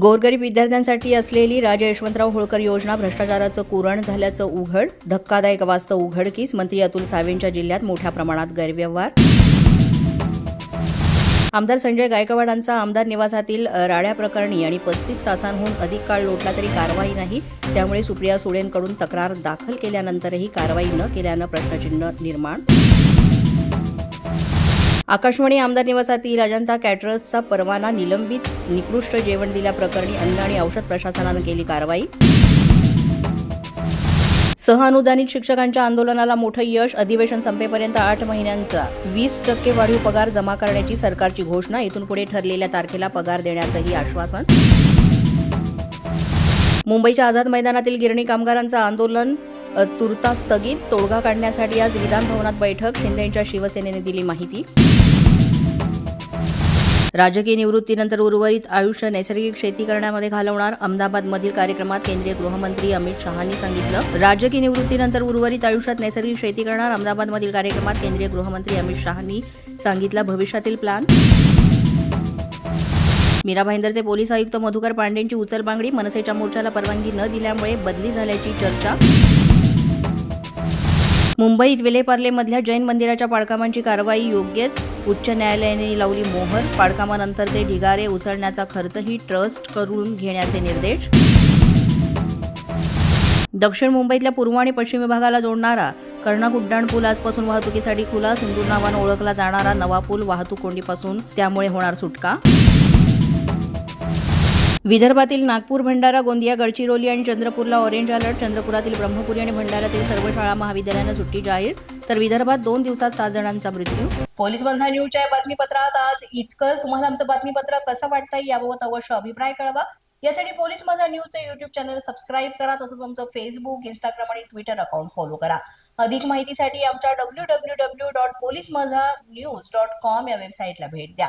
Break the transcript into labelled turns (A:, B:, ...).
A: गोरगरीब विद्यार्थ्यांसाठी असलेली राजे यशवंतराव होळकर योजना भ्रष्टाचाराचं कुरण झाल्याचं उघड धक्कादायक वास्तव उघडकीस मंत्री अतुल सावेंच्या जिल्ह्यात मोठ्या प्रमाणात गैरव्यवहार. आमदार संजय गायकवाडांचा आमदार निवासातील राड्या प्रकरणी आणि पस्तीस तासांहून अधिक काळ लोटला तरी कारवाई नाही त्यामुळे सुप्रिया सुळेंकडून तक्रार दाखल केल्यानंतरही कारवाई न केल्यानं प्रश्नचिन्ह निर्माण. आकाशवाणी आमदार निवासातील अजंता कॅटरर्सचा परवाना निलंबित निकृष्ट जेवण दिल्याप्रकरणी अन्न आणि औषध प्रशासनानं केली कारवाई. सहअनुदानित शिक्षकांच्या आंदोलनाला मोठं यश अधिवेशन संपेपर्यंत आठ महिन्यांचा. वीस टक्के वाढीव पगार जमा करण्याची सरकारची घोषणा इथून पुढे ठरलेल्या तारखेला पगार देण्याचंही आश्वासन. मुंबईच्या आझाद मैदानातील गिरणी कामगारांचं आंदोलन अ, तुर्तास स्थगित तोडगा काढण्यासाठी आज विधानभवनात बैठक. शिंदेच्या शिवसेनेने दिली माहिती. राजकीय निवृत्तीनंतर उर्वरित आयुष्य नैसर्गिक शेती करण्यामध्ये घालवणार. अहमदाबादमधील कार्यक्रमात केंद्रीय गृहमंत्री अमित शहानी सांगितलं. राजकीय निवृत्तीनंतर उर्वरित आयुष्यात नैसर्गिक शेती करणार. अहमदाबादमधील कार्यक्रमात केंद्रीय गृहमंत्री अमित शहानी सांगितला. भविष्यातील प्लॅन? मीरा भाईंदरचे पोलीस आयुक्त मधुकर पांडेंची उचलबांगडी. मनसेच्या मोर्चाला परवानगी न दिल्यामुळे बदली झाल्याची चर्चा. मुंबईत विलेपार्लेमधल्या जैन मंदिराच्या पाडकामांची कारवाई योग्यच. उच्च न्यायालयाने लावली मोहर. पाडकामानंतरचे ढिगारे उचलण्याचा खर्चही ट्रस्ट करून घेण्याचे निर्देश. दक्षिण मुंबईतल्या पूर्व आणि पश्चिम विभागाला जोडणारा कर्णक उड्डाण पूल आजपासून वाहतुकीसाठी खुला. सिंदूर नावानं ओळखला जाणारा नवा पूल वाहतूक कोंडीपासून त्यामुळे होणार सुटका. विदर्भातील नागपूर भंडारा गोंदिया गडचिरोली आणि चंद्रपूरला ऑरेंज अलर्ट चंद्रपुरातील ब्रह्मपुरी आणि भंडाऱ्यातील सर्व शाळा महाविद्यालयांना सुट्टी जाहीर. तर विदर्भात दोन दिवसात सात जणांचा मृत्यू. पोलीस बंधा न्यूजच्या बातमीपत्रात आज इतकंच. तुम्हाला आमचं बातमीपत्र कसं वाटतंय याबाबत अवश्य अभिप्राय कळवा. यासाठी पोलीस माझा न्यूजचं युट्यूब चॅनल सबस्क्राईब करा तसंच आमचं फेसबुक इंस्टाग्राम आणि ट्विटर अकाउंट फॉलो करा. अधिक माहितीसाठी आमच्या W W W dot police Majha news dot com या वेबसाईटला भेट द्या.